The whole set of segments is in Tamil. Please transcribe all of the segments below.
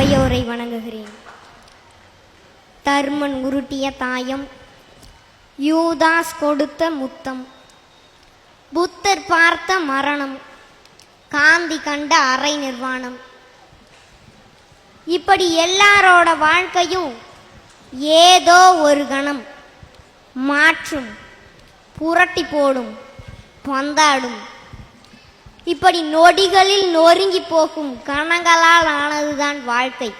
அவையோரை வணங்குகிறேன். தர்மன் உருட்டிய தாயம் யூதாஸ் கொடுத்த முத்தம் புத்தர் பார்த்த மரணம் காந்தி கண்ட அரை நிர்வாணம். இப்படி எல்லாரோட வாழ்க்கையும் ஏதோ ஒரு கணம் மாற்றும் புரட்டி போடும் பந்தாடும் இப்படி நொடிகளில் நொறுங்கி போகும் கணங்களால் ஆனதுதான் வாழ்க்கை.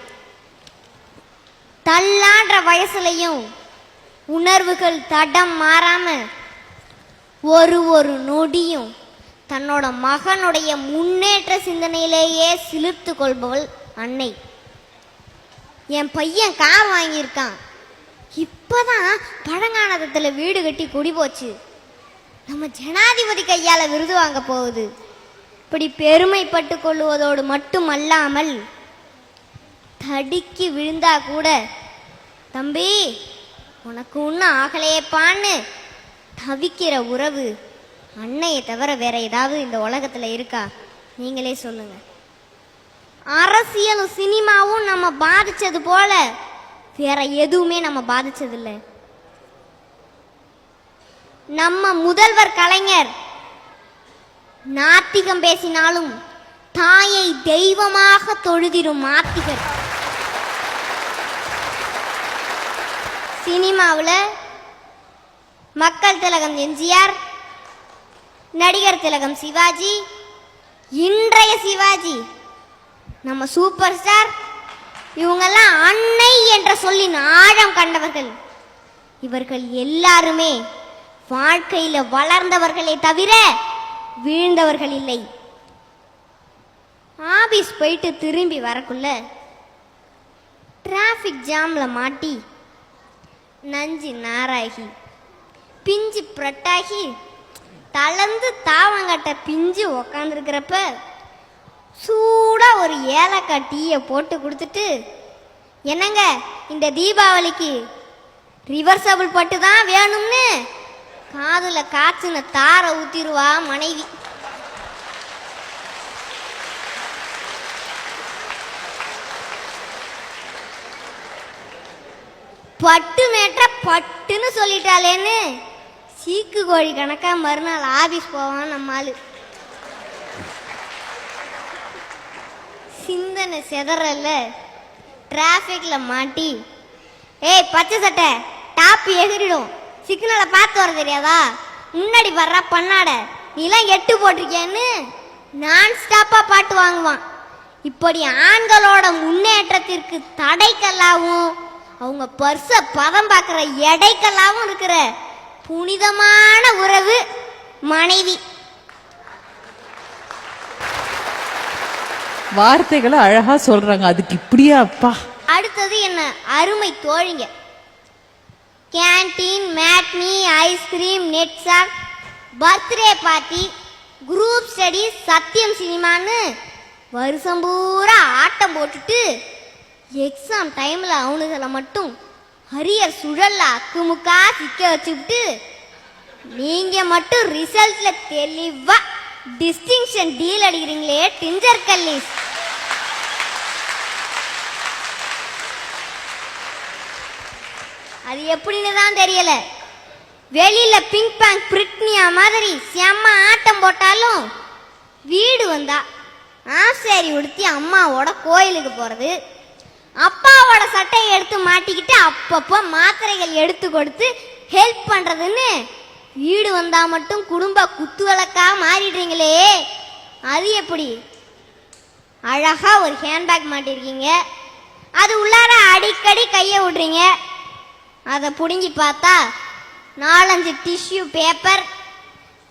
தள்ளான்ற வயசுலையும் உணர்வுகள் தடம் மாறாம ஒரு ஒரு நொடியும் தன்னோட மகனுடைய முன்னேற்ற சிந்தனையிலேயே சிலிர்த்து கொள்பவள் அன்னை. என் பையன் கார் வாங்கியிருக்கான். இப்பதான் பழங்கானதத்தில் வீடு கட்டி குடி போச்சு. நம்ம ஜனாதிபதி கையால விருது வாங்க போகுது. இப்படி பெருமைப்பட்டு கொள்வதோடு மட்டுமல்லாமல் தடுக்கி விழுந்தா கூட தம்பி உனக்கு ஒன்றும் ஆகலையேப்பான்னு தவிக்கிற உறவு அன்னையை தவிர வேற ஏதாவது இந்த உலகத்தில் இருக்கா? நீங்களே சொல்லுங்க. அரசியலும் சினிமாவும் நம்ம பாதிச்சது போல வேற எதுவுமே நம்ம பாதிச்சதில்லை. நம்ம முதல்வர் கலைஞர் நாத்திகம் பேசினாலும் தாயை தெய்வமாக தொழுதிரும் மாத்திகர். சினிமாவில் மக்கள் திலகம் எம்ஜிஆர் நடிகர் திலகம் சிவாஜி இன்றைய சிவாஜி நம்ம சூப்பர் ஸ்டார் இவங்கெல்லாம் அன்னை என்ற சொல்லின் ஆழம் கண்டவர்கள். இவர்கள் எல்லாருமே வாழ்க்கையில் வளர்ந்தவர்களே தவிர வீழ்ந்தவர்கள் இல்லை. ஆபீஸ் போயிட்டு திரும்பி வரக்குள்ள டிராஃபிக் ஜாமில் மாட்டி நஞ்சு நாராகி பிஞ்சு பிரட்டாகி தளர்ந்து தாவங்கட்ட பிஞ்சு உக்காந்துருக்கிறப்ப சூடாக ஒரு ஏலக்காய் டீயை போட்டு கொடுத்துட்டு என்னங்க இந்த தீபாவளிக்கு ரிவர்சபிள் பட்டு தான் வேணும்னு? காதுல காய்ச்சின தாரை ஊத்திருவா மனைவி. பட்டு மேட்ட பட்டுன்னு சொல்லிட்டாளேன்னு சீக்கு கோழி கணக்கா மறுநாள் ஆபீஸ் போவான் நம்ம ஆளு. சிந்தனை செதறல டிராஃபிக்ல மாட்டி. ஏய் பச்சை சட்டை டாப் எகிரிடும் சிக்னலை பார்த்து வர தெரியாதா? முன்னாடி வர்ற பண்ணாட நீலாம் எட்டு போட்டிருக்கேன்னு நான் ஸ்டாப்பா பாட்டு வாங்குவான். இப்படி ஆண்களோட முன்னேற்றத்திற்கு தடைக்கல்லாவும் அவங்க பர்ச பதம் பார்க்குற எடைக்கல்லாவும் இருக்கிற புனிதமான உறவு மனைவி. வார்த்தைகளை அழகா சொல்றாங்க. அதுக்கு இப்படியா அப்பா? அடுத்தது என்ன? அருமை தோழிங்க. கேண்டீன் மேட்னி ஐஸ்கிரீம் நெட்ஸாக் பர்த்டே பார்ட்டி குரூப் ஸ்டடி சத்தியம் சினிமான்னு வருஷம் பூரா ஆட்டம் போட்டுட்டு எக்ஸாம் டைமில் அவனுகளை மட்டும் ஹரியர் சுழல்ல அக்குமுக்கா சிக்க வச்சுக்கிட்டு நீங்கள் மட்டும் ரிசல்ட்டில் தெளிவாக டிஸ்டிங்ஷன் டீல் அடிக்கிறீங்களே டிஞ்சர் கல்லிஸ். அது எப்படின்னு தான் தெரியல. வெளியில பிங்க் பேங்க் பிரிட்னியா மாதிரி செம்ம ஆட்டம் போட்டாலும் வீடு வந்தா ஆசேரி உடுத்தி அம்மாவோட கோயிலுக்கு போறது அப்பாவோட சட்டையை எடுத்து மாட்டிக்கிட்டு அப்பப்போ மாத்திரைகள் எடுத்து கொடுத்து ஹெல்ப் பண்றதுன்னு வீடு வந்தா மட்டும் குடும்ப குத்துவிளக்கா மாறிடுறீங்களே. அது எப்படி? அழகா ஒரு ஹேண்ட்பேக் மாட்டிருக்கீங்க. அது உள்ளார அடிக்கடி கையை விடுறீங்க. அதை பிடுங்கி பார்த்தா நாலஞ்சு டிஷ்யூ பேப்பர்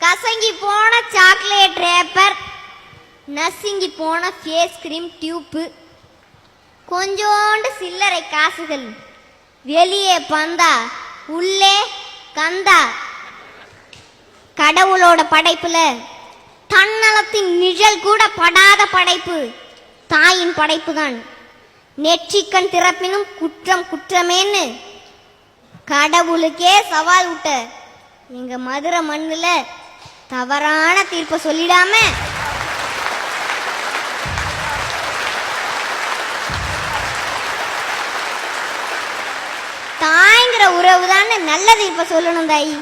கசங்கி போன சாக்லேட் ரேப்பர் நசுங்கி போன ஃபேஸ் கிரீம் டியூப்பு கொஞ்சோண்டு சில்லறை காசுகள் வெளியே பந்தா உள்ளே கந்தா. கடவுளோட படைப்புல தன்னலத்தின் நிழல் கூட படாத படைப்பு தாயின் படைப்பு தான் நெற்றிக்கண் திறப்பினும் குற்றம் குற்றமேன்னு கடவுளுக்கே சவால் விட்ட எங்க மதுரை மண்ணில் தவறான தீர்ப்பை சொல்லிடாம. தாய்ங்கிற உறவு தானே நல்ல தீர்ப்பை சொல்லணும் தாய்.